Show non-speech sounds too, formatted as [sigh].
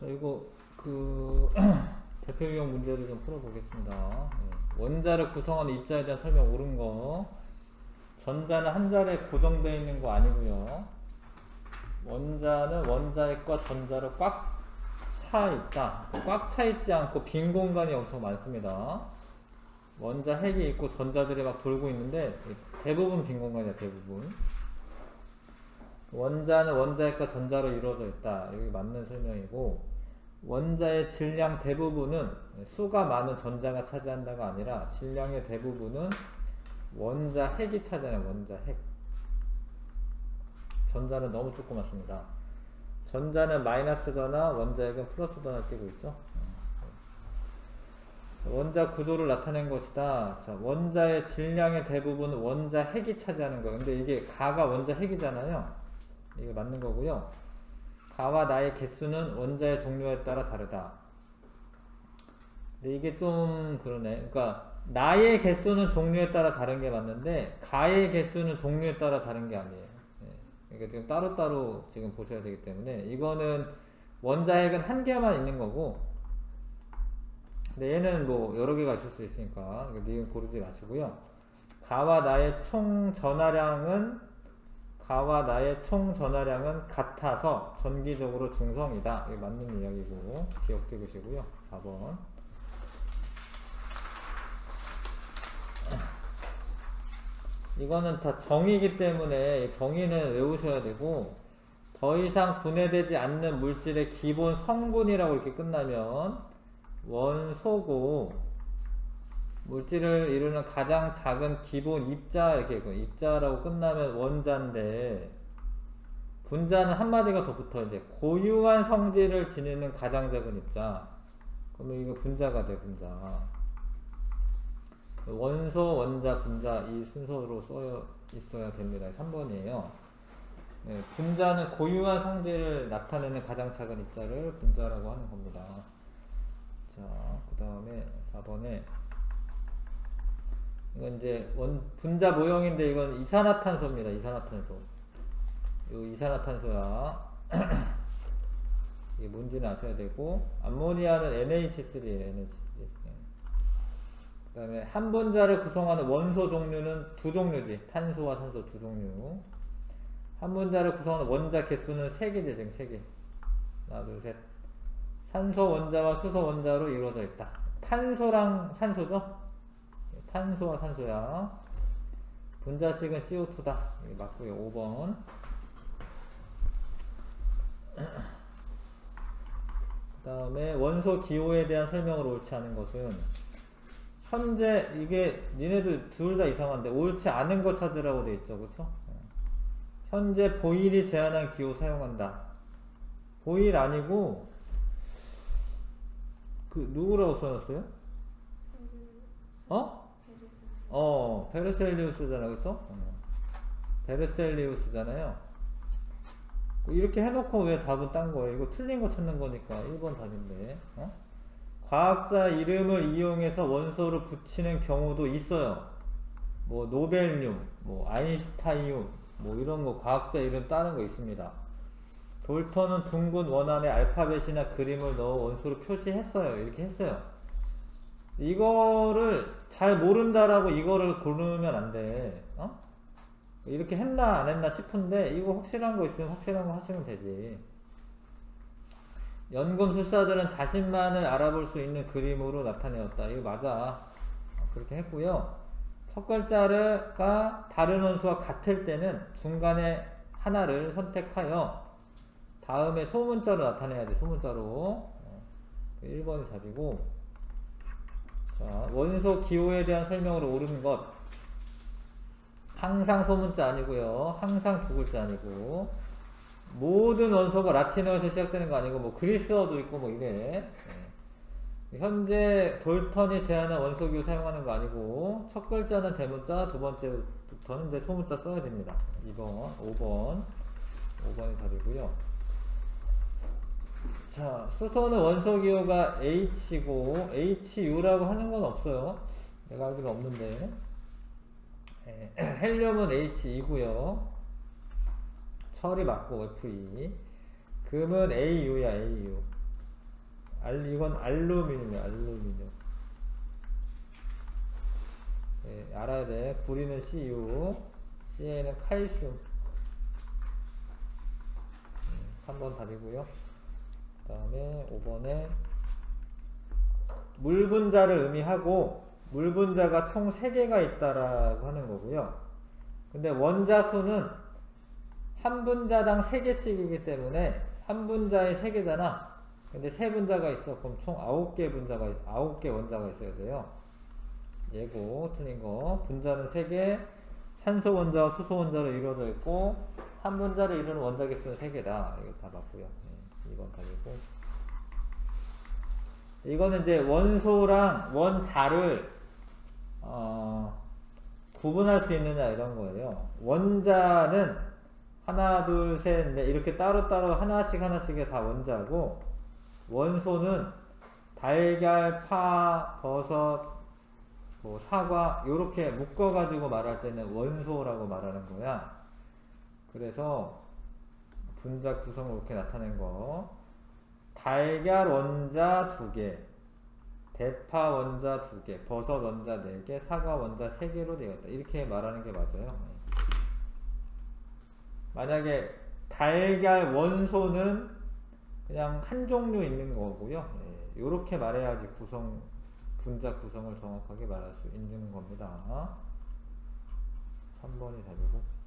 자, 이거 그 [clears throat] 대표 유형 문제를 좀 풀어보겠습니다. 예. 원자를 구성하는 입자에 대한 설명 옳은 거. 전자는 한 자리에 고정되어 있는 거 아니고요. 원자는 원자핵과 전자로 꽉 차 있다. 꽉 차 있지 않고 빈 공간이 엄청 많습니다. 원자 핵이 있고 전자들이 막 돌고 있는데 대부분 빈 공간이야 대부분. 원자는 원자핵과 전자로 이루어져 있다. 여기 맞는 설명이고 원자의 질량 대부분은 수가 많은 전자가 차지한다가 아니라 질량의 대부분은 원자 핵이 차지하는 원자 핵. 전자는 너무 조그맣습니다. 전자는 마이너스 전화, 원자핵은 플러스 전화 띄고 있죠. 원자 구조를 나타낸 것이다. 자, 원자의 질량의 대부분은 원자 핵이 차지하는 거예요. 근데 이게 가가 원자 핵이잖아요. 이게 맞는 거고요. 가와 나의 개수는 원자의 종류에 따라 다르다. 근데 이게 좀 그러네. 그러니까 나의 개수는 종류에 따라 다른 게 맞는데 가의 개수는 종류에 따라 다른 게 아니에요. 예. 그러니까 지금 따로따로 지금 보셔야 되기 때문에 이거는 원자핵은 한 개만 있는 거고 근데 얘는 뭐 여러 개가 있을 수 있으니까 니은 고르지 마시고요. 가와 나의 총 전하량은 가와 나의 총 전하량은 같아서 전기적으로 중성이다. 이게 맞는 이야기고 기억해 두시고요. 4번. 이거는 다 정의이기 때문에 이 정의는 외우셔야 되고 더 이상 분해되지 않는 물질의 기본 성분이라고 이렇게 끝나면 원소고 물질을 이루는 가장 작은 기본 입자 이렇게 있고 입자라고 끝나면 원자인데 분자는 한 마디가 더 붙어 이제 고유한 성질을 지니는 가장 작은 입자. 그러면 이거 분자가 돼 분자. 원소 원자 분자 이 순서로 써 있어야 됩니다. 3번이에요. 네, 분자는 고유한 성질을 나타내는 가장 작은 입자를 분자라고 하는 겁니다. 자, 그 다음에 4번에 이건 이제 원 분자 모형인데 이건 이산화탄소입니다. 이산화탄소. 이 이산화탄소야. [clears throat] 이게 뭔지는 아셔야 되고 암모니아는 NH3예요. NH3. 그 다음에 한 분자를 구성하는 원소 종류는 두 종류지. 탄소와 산소 두 종류. 한 분자를 구성하는 원자 개수는 세 개지 지금 세 개. 하나 둘 셋. 산소 원자와 수소 원자로 이루어져 있다. 탄소랑 산소죠? 탄소와 산소야. 분자식은 CO2다. 이게 맞고요. 5번. 그 다음에 원소 기호에 대한 설명을 옳지 않은 것은 현재 이게 니네들 둘 다 이상한데 옳지 않은 것 찾으라고 돼 있죠. 그쵸? 현재 보일이 제한한 기호 사용한다. 보일 아니고 그 누구라고 써놨어요? 어? 어, 베르셀리우스잖아, 그쵸? 어. 베르셀리우스잖아요. 이렇게 해놓고 왜 답은 딴 거예요? 이거 틀린 거 찾는 거니까 1번 답인데. 어? 과학자 이름을 이용해서 원소를 붙이는 경우도 있어요. 뭐 노벨륨, 뭐 아인슈타인륨, 뭐 이런 거 과학자 이름 따는 거 있습니다. 돌턴은 둥근 원안에 알파벳이나 그림을 넣어 원소를 표시했어요. 이렇게 했어요. 이거를 잘 모른다라고 이거를 고르면 안 돼. 어? 이렇게 했나 안 했나 싶은데 이거 확실한 거 있으면 확실한 거 하시면 되지. 연금술사들은 자신만을 알아볼 수 있는 그림으로 나타내었다. 이거 맞아. 그렇게 했고요. 첫 글자가 다른 원수와 같을 때는 중간에 하나를 선택하여 다음에 소문자로 나타내야 돼. 소문자로. 1번이 답이고. 자, 원소 기호에 대한 설명으로 옳은 것. 항상 소문자 아니고요. 항상 두 글자 아니고. 모든 원소가 라틴어에서 시작되는 거 아니고 뭐 그리스어도 있고 뭐 이래. 네. 현재 돌턴이 제한한 원소 기호 사용하는 거 아니고 첫 글자는 대문자, 두 번째부터는 이제 소문자 써야 됩니다. 2번, 5번. 5번이 답이고요. 자, 수소는 원소 기호가 H고 HU라고 하는 건 없어요. 내가 알기로 없는데. 에, [clears throat] 헬륨은 He2고요. 철이 맞고 Fe. 금은 AU야, AU. 알, 이건 알루미늄이에요, 알루미늄. 예, 알아야 돼. 구리는 CU, CA는 칼슘. 음, 3번 답이고요. 그 다음에 5번에 물 분자를 의미하고 물 분자가 총 3개가 있다라고 하는 거고요. 근데 원자수는 한 분자당 3개씩이기 때문에 한 분자에 3개잖아. 근데 세 분자가 있어. 그럼 총 9개 분자가, 9개 원자가 있어야 돼요. 예고, 틀린 거. 분자는 3개, 산소 원자와 수소 원자로 이루어져 있고, 한 분자를 이루는 원자 개수는 3개다. 이거 다 맞고요. 네, 2번 답이고. 이거는 이제 원소랑 원자를, 어, 구분할 수 있느냐 이런 거예요. 원자는 하나, 둘, 셋, 넷 이렇게 따로따로 하나씩 하나씩이 다 원자고 원소는 달걀, 파, 버섯, 뭐 사과 요렇게 묶어 가지고 말할 때는 원소라고 말하는 거야. 그래서 분자 구성을 이렇게 나타낸 거. 달걀 원자 두 개, 대파 원자 두 개, 버섯 원자 네 개, 사과 원자 세 개로 되어 있다. 이렇게 말하는 게 맞아요. 만약에 달걀 원소는 그냥 한 종류 있는 거고요. 이렇게 말해야지 구성 분자 구성을 정확하게 말할 수 있는 겁니다. 3번이 답이고